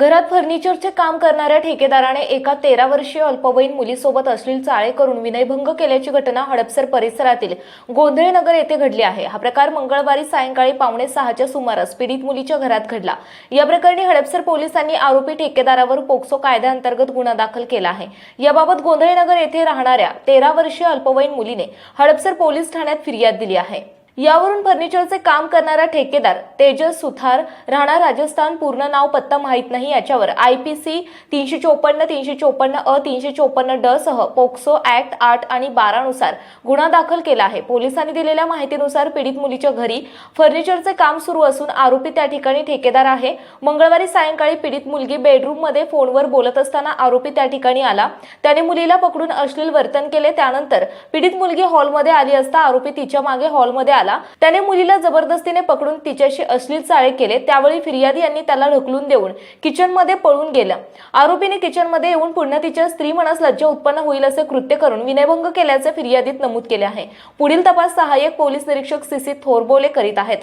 घरात फर्निचरचे काम करणाऱ्या ठेकेदाराने एका तेरा वर्षीय अल्पवयीन मुलीसोबत अश्लील चाळे करून विनयभंग केल्याची घटना हडपसर परिसरातील गोंधळनगर येथे घडली आहे. हा प्रकार मंगळवारी सायंकाळी पावणे सहाच्या सुमारास पीडित मुलीच्या घरात घडला. या प्रकरणी हडपसर पोलिसांनी आरोपी ठेकेदारावर पोक्सो कायद्याअंतर्गत गुन्हा दाखल केला आहे. याबाबत गोंधळनगर येथे राहणाऱ्या तेरा वर्षीय अल्पवयीन मुलीने हडपसर पोलीस ठाण्यात फिर्याद दिली आहे. यावरून फर्निचरचे काम करणारा ठेकेदार तेजस सुथार राहणार राजस्थान पूर्ण नाव पत्ता माहीत नाही. याच्यावर आय पी सी तीनशे चोपन्न तीनशे चोपन्न अ तीनशे चोपन्न ड सह पोक्सो ऍक्ट आठ आणि बारानुसार गुन्हा दाखल केला आहे. पोलिसांनी दिलेल्या माहितीनुसार पीडित मुलीच्या घरी फर्निचरचे काम सुरू असून आरोपी त्या ठिकाणी ठेकेदार आहे. मंगळवारी सायंकाळी पीडित मुलगी बेडरूममध्ये फोनवर बोलत असताना आरोपी त्या ठिकाणी आला. त्याने मुलीला पकडून अश्लील वर्तन केले. त्यानंतर पीडित मुलगी हॉलमध्ये आली असता आरोपी तिच्यामागे हॉलमध्ये आला. आला. त्याने मुलीला जबरदस्तीने पकडून तिच्याशी अश्लील चाळे केले. त्यावेळी फिर्यादी यांनी त्याला ढकलून देऊन किचनमध्ये पळून गेला. आरोपीने किचनमध्ये येऊन पुन्हा तिच्या स्त्री मनास लज्जा उत्पन्न होईल असे कृत्य करून विनयभंग केल्याचे फिर्यादीत नमूद केले आहे. पुढील तपास सहाय्यक पोलीस निरीक्षक सीसी थोरबोले करीत आहेत.